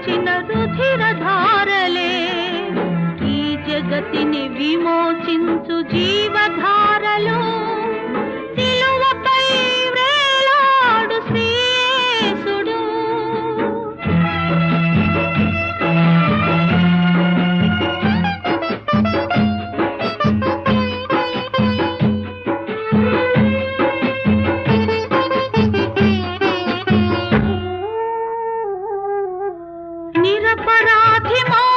కాచిన రుధిర ధారలే ఈ జగతిని విమోచించు జీవత अपराधी